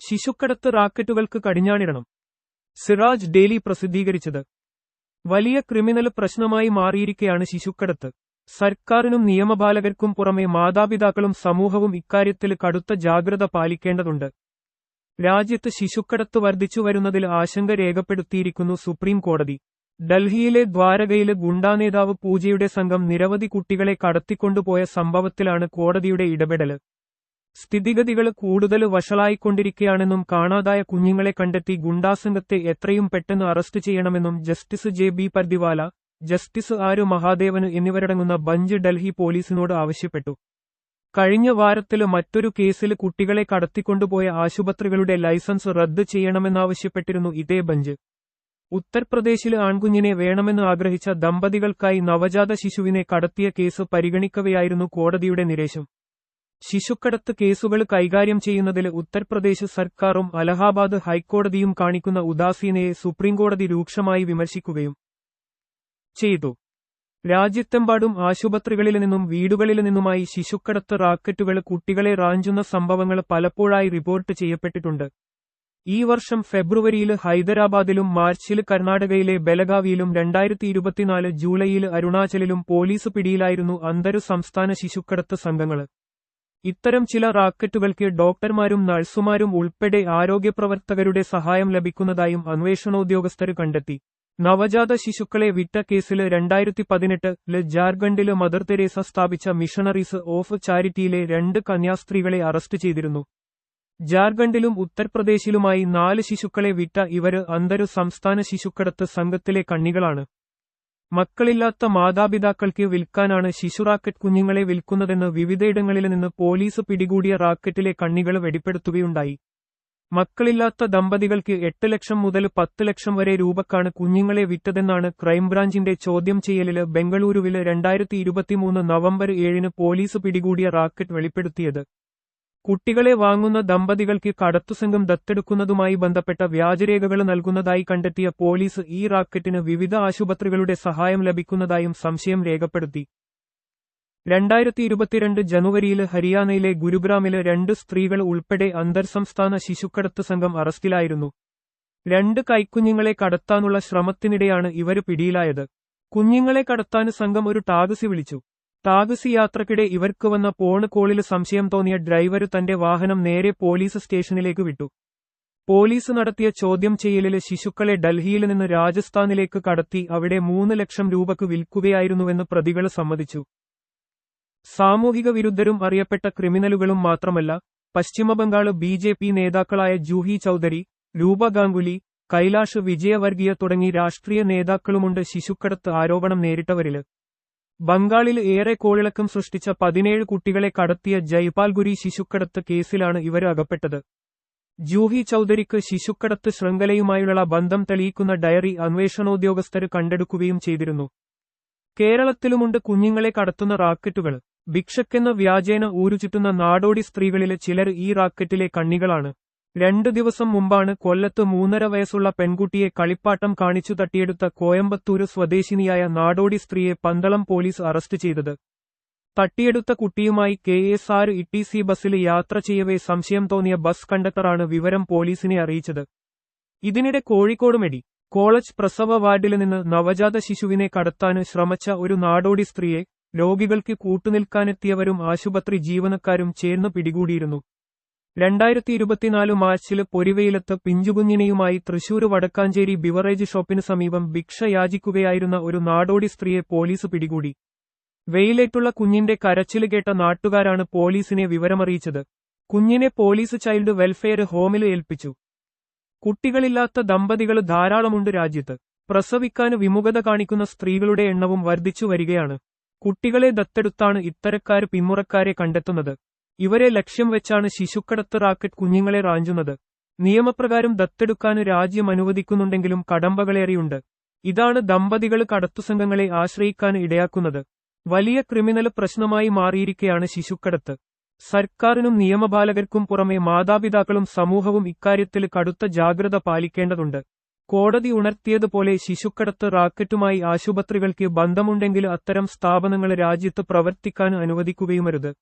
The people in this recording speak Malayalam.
ശിശുക്കടത്ത് റാക്കറ്റുകൾക്ക് കടിഞ്ഞാണിടണം. സിറാജ് ഡെയിലി പ്രസിദ്ധീകരിച്ചത്. വലിയ ക്രിമിനൽ പ്രശ്നമായി മാറിയിരിക്കെയാണ് ശിശുക്കടത്ത്. സർക്കാരിനും നിയമപാലകർക്കും പുറമെ മാതാപിതാക്കളും സമൂഹവും ഇക്കാര്യത്തിൽ കടുത്ത ജാഗ്രത പാലിക്കേണ്ടതുണ്ട്. രാജ്യത്ത് ശിശുക്കടത്ത് വർദ്ധിച്ചു വരുന്നതിൽ ആശങ്ക രേഖപ്പെടുത്തിയിരിക്കുന്നു സുപ്രീം കോടതി. ഡൽഹിയിലെ ദ്വാരകയിലെ ഗുണ്ടാനേതാവ് പൂജയുടെ സംഘം നിരവധി കുട്ടികളെ കടത്തിക്കൊണ്ടുപോയ സംഭവത്തിലാണ് കോടതിയുടെ ഇടപെടൽ. സ്ഥിതിഗതികൾ കൂടുതൽ വഷളായിക്കൊണ്ടിരിക്കുകയാണെന്നും കാണാതായ കുഞ്ഞുങ്ങളെ കണ്ടെത്തി ഗുണ്ടാസംഘത്തെ എത്രയും പെട്ടെന്ന് അറസ്റ്റ് ചെയ്യണമെന്നും justice J B Pardiwala justice R മഹാദേവന് എന്നിവരടങ്ങുന്ന ബഞ്ച് ഡൽഹി പോലീസിനോട് ആവശ്യപ്പെട്ടു. കഴിഞ്ഞ വാരത്തിൽ മറ്റൊരു കേസിൽ കുട്ടികളെ കടത്തിക്കൊണ്ടുപോയ ആശുപത്രികളുടെ ലൈസൻസ് റദ്ദ് ചെയ്യണമെന്നാവശ്യപ്പെട്ടിരുന്നു ഇതേ ബഞ്ച്. ഉത്തർപ്രദേശിൽ ആൺകുഞ്ഞിനെ വേണമെന്ന് ആഗ്രഹിച്ച ദമ്പതികൾക്കായി നവജാത ശിശുവിനെ കടത്തിയ കേസ് പരിഗണിക്കവെയായിരുന്നു കോടതിയുടെ നിരേശം. ശിശുക്കടത്ത് കേസുകൾ കൈകാര്യം ചെയ്യുന്നതിൽ ഉത്തർപ്രദേശ് സർക്കാരും അലഹാബാദ് ഹൈക്കോടതിയും കാണിക്കുന്ന ഉദാസീനയെ സുപ്രീംകോടതി രൂക്ഷമായി വിമർശിക്കുകയും ചെയ്തു. രാജ്യത്തെമ്പാടും ആശുപത്രികളിൽ നിന്നും വീടുകളിൽ നിന്നുമായി ശിശുക്കടത്ത് റാക്കറ്റുകൾ കുട്ടികളെ റാഞ്ചുന്ന സംഭവങ്ങൾ പലപ്പോഴായി റിപ്പോർട്ട് ചെയ്യപ്പെട്ടിട്ടുണ്ട്. ഈ വർഷം ഫെബ്രുവരിയിൽ ഹൈദരാബാദിലും മാർച്ചിൽ കർണാടകയിലെ ബലഗാവിയിലും രണ്ടായിരത്തി ഇരുപത്തിനാല് ജൂലൈയിൽ അരുണാചലിലും പോലീസ് പിടിയിലായിരുന്നു അന്തരു സംസ്ഥാന ശിശുക്കടത്ത് സംഘങ്ങൾ ഇത്തരം ചില റാക്കറ്റുകൾക്ക് ഡോക്ടർമാരും നഴ്സുമാരും ഉൾപ്പെടെ ആരോഗ്യപ്രവർത്തകരുടെ സഹായം ലഭിക്കുന്നതായും അന്വേഷണോദ്യോഗസ്ഥർ കണ്ടെത്തി. നവജാത ശിശുക്കളെ വിറ്റ കേസിൽ രണ്ടായിരത്തി പതിനെട്ടിൽ ജാർഖണ്ഡിൽ മദർ തെരേസ സ്ഥാപിച്ച മിഷണറീസ് ഓഫ് ചാരിറ്റിയിലെ രണ്ട് കന്യാസ്ത്രീകളെ അറസ്റ്റ് ചെയ്തിരുന്നു. ജാർഖണ്ഡിലും ഉത്തർപ്രദേശിലുമായി നാല് ശിശുക്കളെ വിറ്റ ഇവർ അന്തരു സംസ്ഥാന ശിശുക്കടത്ത് സംഘത്തിലെ കണ്ണികളാണ്. മക്കളില്ലാത്ത മാതാപിതാക്കൾക്ക് വിൽക്കാനാണ് ശിശു റാക്കറ്റ് കുഞ്ഞുങ്ങളെ വിൽക്കുന്നതെന്ന് വിവിധയിടങ്ങളിൽ നിന്ന് പോലീസ് പിടികൂടിയ റാക്കറ്റിലെ കണ്ണികൾ വെടിപ്പെടുത്തുകയുണ്ടായി മക്കളില്ലാത്ത ദമ്പതികൾക്ക് എട്ട് ലക്ഷം മുതൽ പത്ത് ലക്ഷം വരെ രൂപക്കാണ് കുഞ്ഞുങ്ങളെ വിറ്റതെന്നാണ് ക്രൈംബ്രാഞ്ചിന്റെ ചോദ്യം ചെയ്യലിൽ ബംഗളൂരുവിൽ രണ്ടായിരത്തി ഇരുപത്തിമൂന്ന് നവംബർ ഏഴിന് പോലീസ് പിടികൂടിയ റാക്കറ്റ് വെളിപ്പെടുത്തിയത്. കുട്ടികളെ വാങ്ങുന്ന ദമ്പതികൾക്ക് കടത്തുസംഘം ദത്തെടുക്കുന്നതുമായി ബന്ധപ്പെട്ട വ്യാജരേഖകൾ നൽകുന്നതായി കണ്ടെത്തിയ പോലീസ് ഈ റാക്കറ്റിന് വിവിധ ആശുപത്രികളുടെ സഹായം ലഭിക്കുന്നതായും സംശയം രേഖപ്പെടുത്തി. രണ്ടായിരത്തി ഇരുപത്തിരണ്ട് ജനുവരിയിൽ ഹരിയാനയിലെ ഗുരുഗ്രാമിലെ രണ്ട് സ്ത്രീകൾ ഉൾപ്പെടെ അന്തർസംസ്ഥാന ശിശുക്കടത്ത് സംഘം അറസ്റ്റിലായിരുന്നു. രണ്ട് കൈക്കുഞ്ഞുങ്ങളെ കടത്താനുള്ള ശ്രമത്തിനിടെയാണ് ഇവർ പിടിയിലായത്. കുഞ്ഞുങ്ങളെ കടത്താൻ സംഘം ഒരു ടാക്സി വിളിച്ചു. ടാക്സി യാത്രക്കിടെ ഇവർക്ക് വന്ന ഫോണ് കോളിൽ സംശയം തോന്നിയ ഡ്രൈവർ തന്റെ വാഹനം നേരെ പോലീസ് സ്റ്റേഷനിലേക്ക് വിട്ടു. പോലീസ് നടത്തിയ ചോദ്യം ചെയ്യലിൽ ശിശുക്കളെ ഡൽഹിയിൽ നിന്ന് രാജസ്ഥാനിലേക്ക് കടത്തി അവിടെ മൂന്ന് ലക്ഷം രൂപക്ക് വിൽക്കുകയായിരുന്നുവെന്ന് പ്രതികൾ സമ്മതിച്ചു. സാമൂഹിക വിരുദ്ധരും അറിയപ്പെട്ട ക്രിമിനലുകളും മാത്രമല്ല പശ്ചിമബംഗാൾ ബി ജെ പി നേതാക്കളായ ജൂഹി ചൌധരി രൂപ ഗാംഗുലി കൈലാഷ് വിജയവർഗീയ തുടങ്ങി രാഷ്ട്രീയ നേതാക്കളുമുണ്ട് ശിശുക്കടത്ത് ആരോപണം നേരിട്ടവരിൽ. ബംഗാളിൽ ഏറെ കോളിളക്കം സൃഷ്ടിച്ച പതിനേഴ് കുട്ടികളെ കടത്തിയ ജയ്പാൽഗുരി ശിശുക്കടത്ത് കേസിലാണ് ഇവർ അകപ്പെട്ടത്. ജൂഹി ചൌധരിക്ക് ശിശുക്കടത്ത് ശൃംഖലയുമായുള്ള ബന്ധം തെളിയിക്കുന്ന ഡയറി അന്വേഷണോദ്യോഗസ്ഥർ കണ്ടെടുക്കുകയും ചെയ്തിരുന്നു. കേരളത്തിലുമുണ്ട് കുഞ്ഞുങ്ങളെ കടത്തുന്ന റാക്കറ്റുകൾ. ഭിക്ഷക്കെന്ന വ്യാജേന ഊരുചുറ്റുന്ന നാടോടി സ്ത്രീകളിലെ ചിലർ ഈ റാക്കറ്റിലെ കണ്ണികളാണ്. രണ്ടു ദിവസം മുമ്പാണ് കൊല്ലത്ത് മൂന്നര വയസ്സുള്ള പെൺകുട്ടിയെ കളിപ്പാട്ടം കാണിച്ചു തട്ടിയെടുത്ത കോയമ്പത്തൂര് സ്വദേശിനിയായ നാടോടി സ്ത്രീയെ പന്തളം പോലീസ് അറസ്റ്റ് ചെയ്തത്. തട്ടിയെടുത്ത കുട്ടിയുമായി K S R T C C ബസ്സിൽ യാത്ര ചെയ്യവേ സംശയം തോന്നിയ ബസ് കണ്ടക്ടറാണ് വിവരം പോലീസിനെ അറിയിച്ചത്. ഇതിനിടെ കോഴിക്കോട് മെഡി കോളേജ് പ്രസവ വാർഡിൽ നിന്ന് നവജാത ശിശുവിനെ കടത്താന് ശ്രമിച്ച ഒരു നാടോടി സ്ത്രീയെ രോഗികൾക്ക് കൂട്ടുനിൽക്കാനെത്തിയവരും ആശുപത്രി ജീവനക്കാരും ചേർന്ന് പിടികൂടിയിരുന്നു. രണ്ടായിരത്തി ഇരുപത്തിനാല് മാർച്ചിൽ പൊരിവെയിലത്ത് പിഞ്ചുകുഞ്ഞിനെയുമായി തൃശൂർ വടക്കാഞ്ചേരി ബിവറേജ് ഷോപ്പിന് സമീപം ഭിക്ഷ യാചിക്കുകയായിരുന്ന ഒരു നാടോടി സ്ത്രീയെ പോലീസ് പിടികൂടി. വെയിലേറ്റുള്ള കുഞ്ഞിന്റെ കരച്ചിൽ കേട്ട നാട്ടുകാരാണ് പോലീസിനെ വിവരമറിയിച്ചത്. കുഞ്ഞിനെ പോലീസ് ചൈൽഡ് വെൽഫെയർ ഹോമിൽ ഏൽപ്പിച്ചു. കുട്ടികളില്ലാത്ത ദമ്പതികൾ ധാരാളമുണ്ട് രാജ്യത്ത്. പ്രസവിക്കാൻ വിമുഖത കാണിക്കുന്ന സ്ത്രീകളുടെ എണ്ണവും വർദ്ധിച്ചു വരികയാണ്. കുട്ടികളെ ദത്തെടുത്താണ് ഇത്തരക്കാർ പിന്മുറക്കാരെ കണ്ടെത്തുന്നത്. ഇവരെ ലക്ഷ്യം വെച്ചാണ് ശിശുക്കടത്ത് റാക്കറ്റ് കുഞ്ഞുങ്ങളെ റാഞ്ചുന്നത്. നിയമപ്രകാരം ദത്തെടുക്കാൻ രാജ്യം അനുവദിക്കുന്നുണ്ടെങ്കിലും കടമ്പകളേറെയുണ്ട്. ഇതാണ് ദമ്പതികൾ കടത്തുസംഘങ്ങളെ ആശ്രയിക്കാൻ ഇടയാക്കുന്നത്. വലിയ ക്രിമിനൽ പ്രശ്നമായി മാറിയിരിക്കെയാണ് ശിശുക്കടത്ത്. സർക്കാരിനും നിയമപാലകർക്കും പുറമെ മാതാപിതാക്കളും സമൂഹവും ഇക്കാര്യത്തിൽ കടുത്ത ജാഗ്രത പാലിക്കേണ്ടതുണ്ട്. കോടതി ഉണർത്തിയതുപോലെ ശിശുക്കടത്ത് റാക്കറ്റുമായി ആശുപത്രികൾക്ക് ബന്ധമുണ്ടെങ്കിൽ അത്തരം സ്ഥാപനങ്ങൾ രാജ്യത്ത് പ്രവർത്തിക്കാൻ അനുവദിക്കുകയുമരുത്.